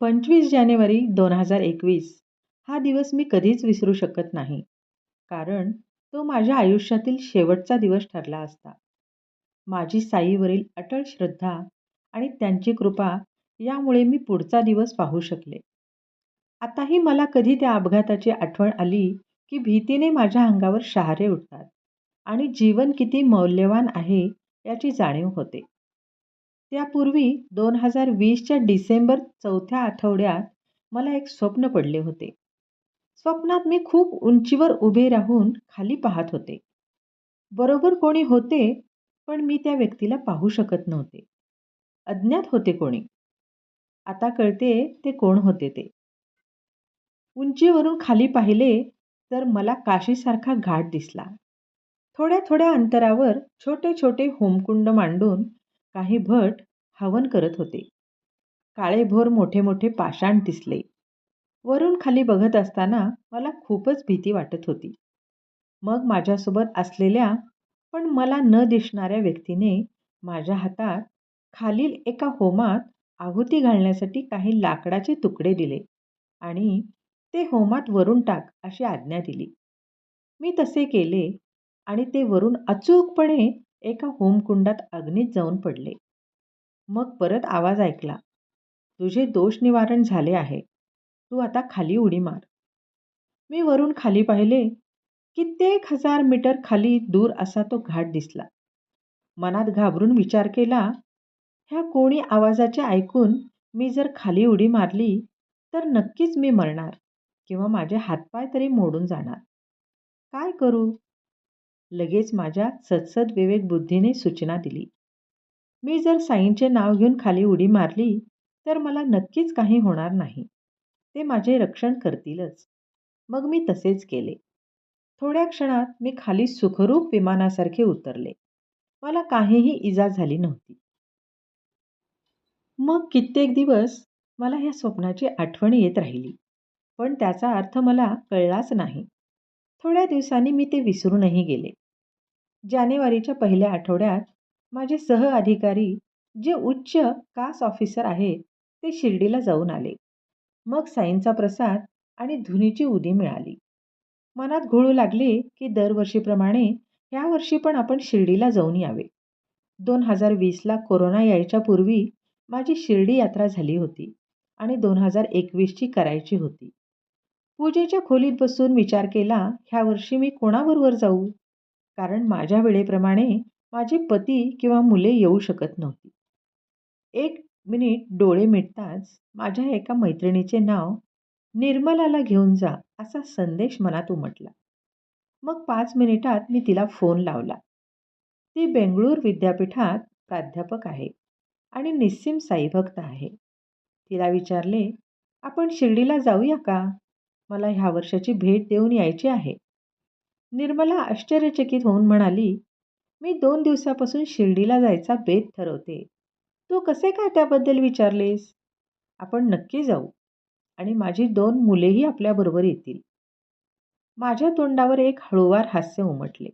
पंचवीस जानेवारी दोन हजार एकवीस. हा दिवस मी कधीच विसरू शकत नाही. कारण तो माझ्या आयुष्यातील शेवटचा दिवस ठरला असता. माझी साईवरील अटळ श्रद्धा आणि त्यांची कृपा यामुळे मी पुढचा दिवस पाहू शकले. आताही मला कधी त्या अपघाताची आठवण आली की भीतीने माझ्या अंगावर शहारे उठतात आणि जीवन किती मौल्यवान आहे याची जाणीव होते. त्यापूर्वी दोन हजार वीसच्या डिसेंबर चौथ्या आठवड्यात मला एक स्वप्न पडले होते. स्वप्नात मी खूप उंचीवर उभे राहून खाली पाहत होते. बरोबर कोणी होते पण मी त्या व्यक्तीला पाहू शकत नव्हते. अज्ञात होते कोणी? आता कळते ते कोण होते ते. उंचीवरून खाली पाहिले तर मला काशीसारखा घाट दिसला. थोड्या थोड्या अंतरावर छोटे छोटे होमकुंड मांडून काही भट हवन करत होते. काळेभोर मोठे मोठे पाषाण दिसले. वरून खाली बघत असताना मला खूपच भीती वाटत होती. मग माझ्यासोबत असलेल्या पण मला न दिसणाऱ्या व्यक्तीने माझ्या हातात खालील एका होमात आहुती घालण्यासाठी काही लाकडाचे तुकडे दिले आणि ते होमात वरून टाक अशी आज्ञा दिली. मी तसे केले आणि ते वरून अचूकपणे एका होमकुंडात अग्नीत जाऊन पडले. मग परत आवाज ऐकला तुझे दोष निवारण झाले आहे. तू आता खाली उडी मार. मी वरून खाली पाहिले. कित्येक हजार मीटर खाली दूर असा तो घाट दिसला. मनात घाबरून विचार केला ह्या कोणी आवाजाचे ऐकून मी जर खाली उडी मारली तर नक्कीच मी मरणार किंवा माझे हातपाय तरी मोडून जाणार. काय करू? लगेच माझ्या सदसद विवेक बुद्धीने सूचना दिली. मी जर साईंचे नाव घेऊन खाली उडी मारली तर मला नक्कीच काही होणार नाही. ते माझे रक्षण करतीलच. मग मी तसेच केले. थोड्या क्षणात मी खाली सुखरूप विमानासारखे उतरले. मला काहीही इजा झाली नव्हती. मग कित्येक दिवस मला ह्या स्वप्नाची आठवण येत राहिली पण त्याचा अर्थ मला कळलाच नाही. थोड्या दिवसांनी मी ते विसरूनही गेले. जानेवारीच्या पहिल्या आठवड्यात माझे सह अधिकारी जे उच्च कास ऑफिसर आहेत ते शिर्डीला जाऊन आले. मग साईंचा प्रसाद आणि धुनीची उदी मिळाली. मनात घोळू लागले की दरवर्षीप्रमाणे ह्या वर्षी पण आपण शिर्डीला जाऊन यावे. दोन हजार वीसला कोरोना यायच्या पूर्वी माझी शिर्डी यात्रा झाली होती आणि दोन हजार एकवीसची करायची होती. पूजेच्या खोलीत बसून विचार केला ह्या वर्षी मी कोणाबरोबर जाऊ? कारण माझ्या वेळेप्रमाणे माझे पती किंवा मुले येऊ शकत नव्हती. एक मिनिट डोळे मिटताच माझ्या एका मैत्रिणीचे नाव निर्मलाला घेऊन जा असा संदेश मनात उमटला. मग पाच मिनिटात मी तिला फोन लावला. ती बेंगळूर विद्यापीठात प्राध्यापक आहे आणि निस्सिम साईभक्त आहे. तिला विचारले आपण शिर्डीला जाऊया का? मला ह्या वर्षाची भेट देऊन यायची आहे. निर्मला आश्चर्यचकित होऊन म्हणाली मी दोन दिवसापासून शिर्डीला जायचा बेत ठरवते. तू कसे काय त्याबद्दल विचारलेस? आपण नक्की जाऊ आणि माझी दोन मुलेही आपल्याबरोबर येतील. माझ्या तोंडावर एक हळूवार हास्य उमटले.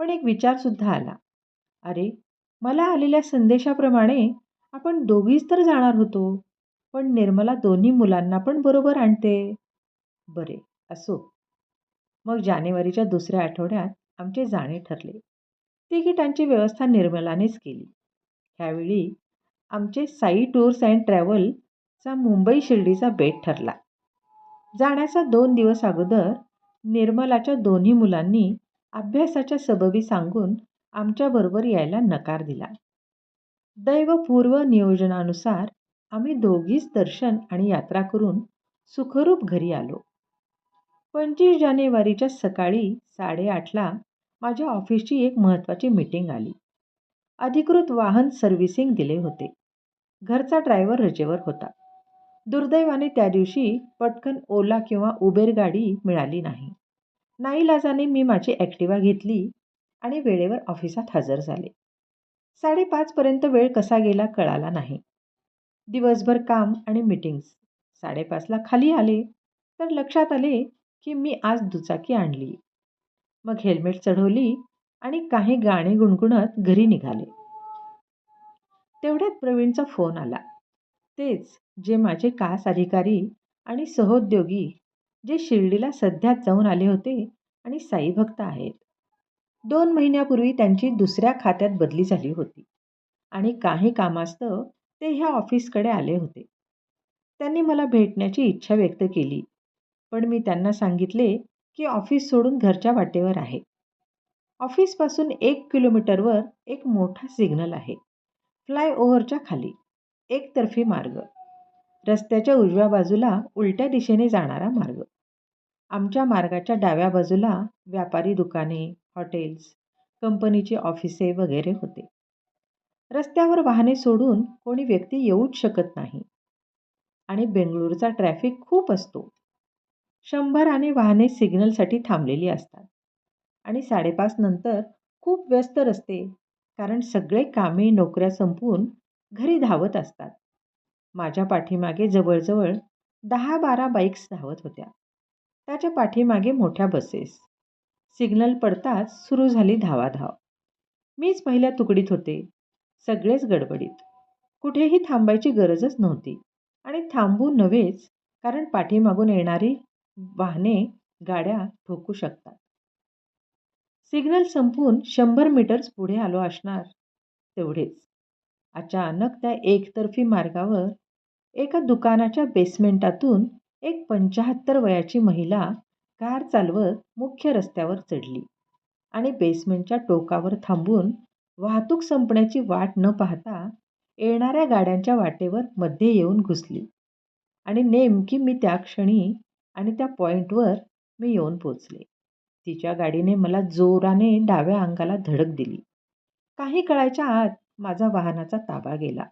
पण एक विचारसुद्धा आला. अरे मला आलेल्या संदेशाप्रमाणे आपण दोघीच तर जाणार होतो पण निर्मला दोन्ही मुलांना पण बरोबर आणते. बरे असो. मग जानेवारीच्या दुसऱ्या आठवड्यात आमचे जाणे ठरले. तिकिटांची व्यवस्था निर्मलानेच केली. ह्यावेळी आमचे साई टूर्स अँड ट्रॅव्हलचा मुंबई शिर्डीचा बेट ठरला. जाण्याचा दोन दिवस अगोदर निर्मलाच्या दोन्ही मुलांनी अभ्यासाच्या सबबी सांगून आमच्याबरोबर यायला नकार दिला. दैवपूर्व नियोजनानुसार आम्ही दोघीच दर्शन आणि यात्रा करून सुखरूप घरी आलो. पंचवीस जानेवारीच्या सकाळी साडेआठला माझ्या ऑफिसची एक महत्त्वाची मीटिंग आली. अधिकृत वाहन सर्व्हिसिंग दिले होते. घरचा ड्रायव्हर रजेवर होता. दुर्दैवाने त्या दिवशी पटकन ओला किंवा उबेर गाडी मिळाली नाही. नाईलाजाने मी माझी ॲक्टिवा घेतली आणि वेळेवर ऑफिसात हजर झाले. साडेपाचपर्यंत वेळ कसा गेला कळाला नाही. दिवसभर काम आणि मिटिंग्स साडेपाचला खाली आले तर लक्षात आले की मी आज दुचाकी आणली. मग हेल्मेट चढवली आणि काही गाणी गुणगुणत घरी निघाले. तेवढ्यात प्रवीणचा फोन आला. तेच जे माझे कास अधिकारी आणि सहोद्योगी जे शिर्डीला सध्या जाऊन आले होते आणि साईभक्त आहेत. दोन महिन्यापूर्वी त्यांची दुसऱ्या खात्यात बदली झाली होती आणि काही कामास्तव ते ह्या ऑफिसकडे आले होते. त्यांनी मला भेटण्याची इच्छा व्यक्त केली. पण मी त्यांना सांगितले की ऑफिस सोडून घरच्या वाटेवर आहे. ऑफिसपासून एक किलोमीटरवर एक मोठा सिग्नल आहे. फ्लायओव्हरच्या खाली एकतर्फी मार्ग. रस्त्याच्या उजव्या बाजूला उलट्या दिशेने जाणारा मार्ग. आमच्या मार्गाच्या डाव्या बाजूला व्यापारी दुकाने हॉटेल्स कंपनीची ऑफिसे वगैरे होते. रस्त्यावर वाहने सोडून कोणी व्यक्ती येऊच शकत नाही. आणि बेंगळूरचा ट्रॅफिक खूप असतो. शंभराने वाहने सिग्नलसाठी थांबलेली असतात. आणि साडेपाच नंतर खूप व्यस्त रस्ते कारण सगळे कामे नोकऱ्या संपवून घरी धावत असतात. माझ्या पाठीमागे जवळजवळ दहा बारा बाईक्स धावत होत्या. त्याच्या पाठीमागे मोठ्या बसेस. सिग्नल पडताच सुरू झाली धावाधाव. मीच पहिल्या तुकडीत होते. सगळेच गडबडीत. कुठेही थांबायची गरजच नव्हती. आणि थांबू नव्हेच कारण पाठीमागून येणारी वाहने गाड्या ठोकू शकतात. सिग्नल संपून शंभर मीटर्स पुढे आलो असणार तेवढेच. अचानक त्या एकतर्फी मार्गावर एका दुकानाच्या बेसमेंटातून एक पंचाहत्तर वयाची महिला कार चालवत मुख्य रस्त्यावर चढली आणि बेसमेंटच्या टोकावर थांबून वाहतूक संपण्याची वाट न पाहता येणाऱ्या गाड्यांच्या वाटेवर मध्ये येऊन घुसली. आणि नेमकी मी त्या क्षणी आणि त्या पॉईंटवर मी येऊन पोचले तिच्या गाडीने मला जोराने डाव्या अंगाला धडक दिली. काही कळायच्या आत माझा वाहनाचा ताबा गेला.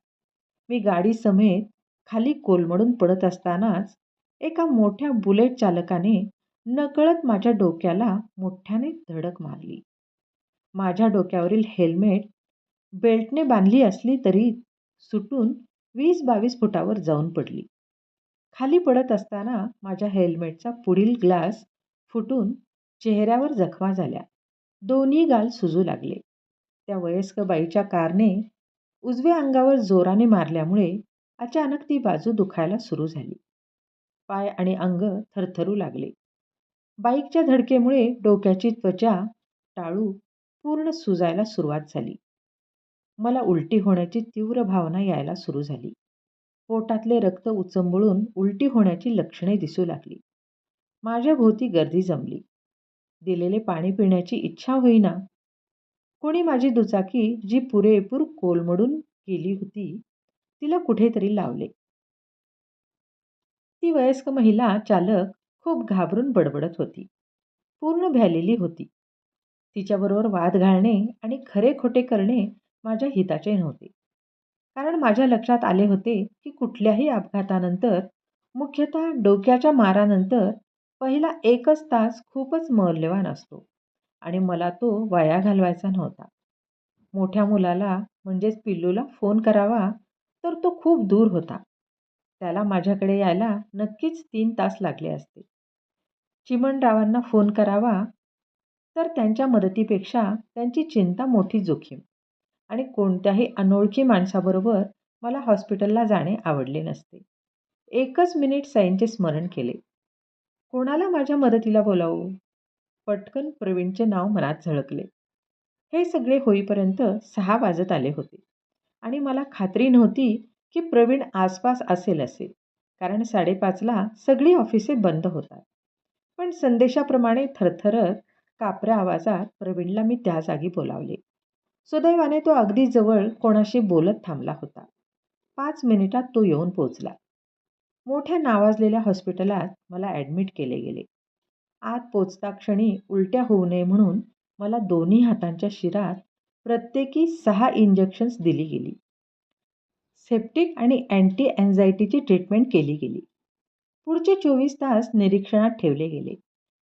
मी गाडी समेत खाली कोलमडून पडत असतानाच एका मोठ्या बुलेट चालकाने नकळत माझ्या डोक्याला मोठ्याने धडक मारली. माझ्या डोक्यावरील हेल्मेट बेल्टने बांधली असली तरी सुटून वीस बावीस फुटावर जाऊन पडली. खाली पडत असताना माझ्या हेल्मेटचा पुढील ग्लास फुटून चेहऱ्यावर जखमा झाल्या. दोन्ही गाल सुजू लागले. त्या वयस्क बाईच्या कारने उजव्या अंगावर जोराने मारल्यामुळे अचानक ती बाजू दुखायला सुरू झाली. पाय आणि अंग थरथरू लागले. बाईकच्या धडकेमुळे डोक्याची त्वचा टाळू पूर्ण सुजायला सुरुवात झाली. मला उलटी होण्याची तीव्र भावना यायला सुरू झाली. पोटातले रक्त उचंबळून उलटी होण्याची लक्षणे दिसू लागली. माझ्या भोवती गर्दी जमली. दिलेले पाणी पिण्याची इच्छा होईना. कोणी माझी दुचाकी जी पुरेपूर कोलमडून गेली होती तिला कुठेतरी लावले. ती वयस्क महिला चालक खूप घाबरून बडबडत होती. पूर्ण भ्यालेली होती. तिच्याबरोबर वाद घालणे आणि खरे खोटे करणे माझ्या हिताचे नव्हते. कारण माझ्या लक्षात आले होते की कुठल्याही अपघातानंतर मुख्यतः डोक्याच्या मारानंतर पहिला एकच तास खूपच मौल्यवान असतो आणि मला तो वाया घालवायचा नव्हता. मोठ्या मुलाला म्हणजेच पिल्लूला फोन करावा तर तो खूप दूर होता. त्याला माझ्याकडे यायला नक्कीच तीन तास लागले असते. चिमणरावांना फोन करावा तर त्यांच्या मदतीपेक्षा त्यांची चिंता मोठी जोखीम. आणि कोणत्याही अनोळखी माणसाबरोबर मला हॉस्पिटलला जाणे आवडले नसते. एकच मिनिट साईंचे स्मरण केले. कोणाला माझ्या मदतीला बोलावू? पटकन प्रवीणचे नाव मनात झळकले. हे सगळे होईपर्यंत सहा वाजत आले होते. आणि मला खात्री नव्हती की प्रवीण आसपास असेल असे कारण साडेपाचला सगळी ऑफिसे बंद होतात. पण संदेशाप्रमाणे थरथरत कापऱ्या आवाजात प्रवीणला मी त्या जागी बोलावले. सुदैवाने तो अगदी जवळ कोणाशी बोलत थांबला होता. पाच मिनिटात तो येऊन पोचला मोठ्या नावाजलेल्या हॉस्पिटलात मला ॲडमिट केले गेले. आत पोचता क्षणी उलट्या होऊ नये म्हणून मला दोन्ही हातांच्या शिरात प्रत्येकी सहा इंजेक्शन्स दिली गेली. सेप्टिक आणि अँटी अँझायटीची ट्रीटमेंट केली गेली. पुढचे चोवीस तास निरीक्षणात ठेवले गेले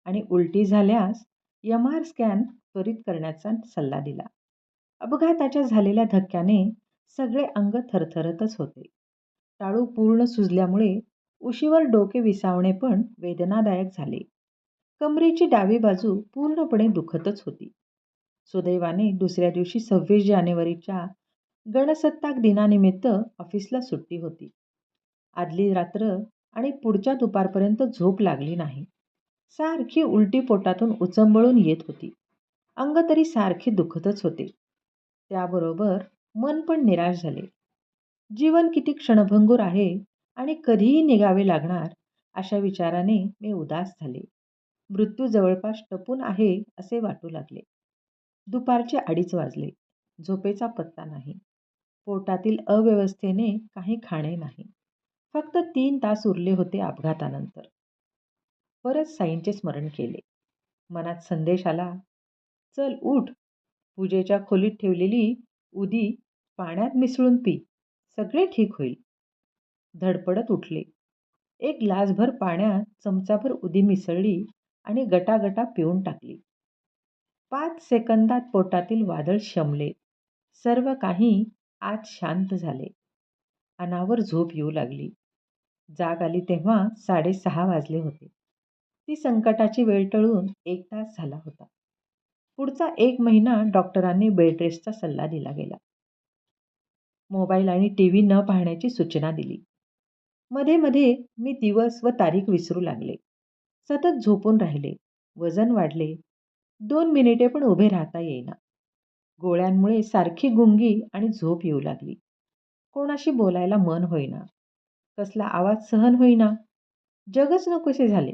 आणि उलटी झाल्यास एम आर स्कॅन त्वरित करण्याचा सल्ला दिला. अपघाताच्या झालेल्या धक्क्याने सगळे अंग थरथरतच होते. टाळू पूर्ण सुजल्यामुळे उशीवर डोके विसावणे पण वेदनादायक झाले. कमरेची डावी बाजू पूर्णपणे दुखतच होती. सुदैवाने दुसऱ्या दिवशी सव्वीस जानेवारीच्या गणसत्ताक दिनानिमित्त ऑफिसला सुट्टी होती. आदली रात्र आणि पुढच्या दुपारपर्यंत झोप लागली नाही. सारखी उलटी पोटातून उचंबळून येत होती. अंग तरी सारखे दुखतच होते. त्याबरोबर मन पण निराश झाले. जीवन किती क्षणभंगूर आहे आणि कधीही निघावे लागणार अशा विचाराने मी उदास झाले. मृत्यू जवळपास टपून आहे असे वाटू लागले. दुपारचे अडीच वाजले. झोपेचा पत्ता नाही. पोटातील अव्यवस्थेने काही खाणे नाही. फक्त तीन तास उरले होते अपघातानंतर. परत साईंचे स्मरण केले. मनात संदेश आला चल उठ. पूजेच्या खोलीत ठेवलेली उदी पाण्यात मिसळून पी. सगळे ठीक होईल. धडपडत उठले. एक ग्लासभर पाण्यात चमचाभर उदी मिसळली आणि गटागटा पिऊन टाकली. पाच सेकंदात पोटातील वादळ शमले. सर्व काही आज शांत झाले. अनावर झोप येऊ लागली. जाग आली तेव्हा साडेसहा वाजले होते. ती संकटाची वेळ टळून एक तास झाला होता. पुढचा एक महिना डॉक्टरांनी बेड रेस्टचा सल्ला दिला गेला. मोबाईल आणि टी व्ही न पाहण्याची सूचना दिली. मध्ये मध्ये मी दिवस व तारीख विसरू लागले. सतत झोपून राहिले. वजन वाढले. दोन मिनिटे पण उभे राहता येईना. गोळ्यांमुळे सारखी गुंगी आणि झोप येऊ लागली. कोणाशी बोलायला मन होईना. कसला आवाज सहन होईना. जगच नकोसे झाले.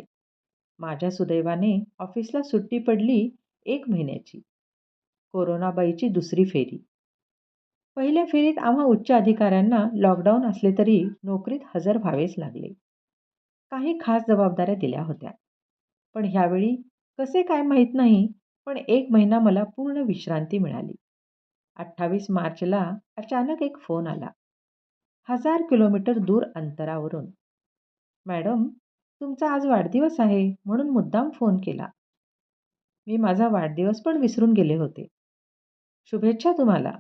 माझ्या सुदैवाने ऑफिसला सुट्टी पडली एक महिन्याची. कोरोनाबाईची दुसरी फेरी. पहिल्या फेरीत आम्हा उच्च अधिकाऱ्यांना लॉकडाऊन असले तरी नोकरीत हजर व्हावेच लागले. काही खास जबाबदाऱ्या दिल्या होत्या. पण ह्यावेळी कसे काय माहीत नाही पण एक महिना मला पूर्ण विश्रांती मिळाली. अठ्ठावीस मार्चला अचानक एक फोन आला. हजार किलोमीटर दूर अंतरावरून. मॅडम तुमचा आज वाढदिवस आहे म्हणून मुद्दाम फोन केला. मी माझा वाढदिवस पण विसरून गेले होते. शुभेच्छा तुम्हाला.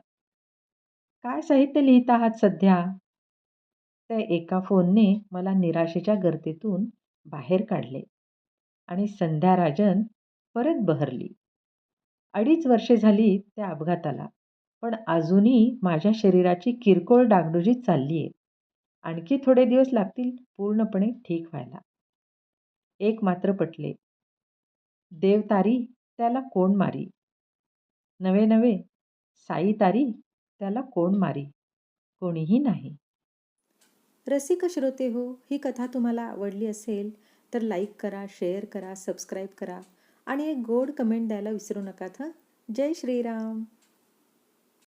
काय साहित्य लिहित आहात सध्या? त्या एका फोनने मला निराशेच्या गर्दीतून बाहेर काढले आणि संध्या राजन परत बहरली. अडीच वर्षे झाली त्या अपघाताला पण अजूनही माझ्या शरीराची किरकोळ डागडुजी चालली आहे आणखी थोडे दिवस लागतील पूर्णपणे ठीक व्हायला. एक मात्र पटले. देव तारी त्याला कोण मारी? नवे नवे साई तारी त्याला कोण मारी? कोणीही नाही. रसिक श्रोते हो ही कथा तुम्हाला आवडली असेल तर लाईक करा शेअर करा सबस्क्राईब करा आणि एक गोड कमेंट द्यायला विसरू नका हं जय श्रीराम.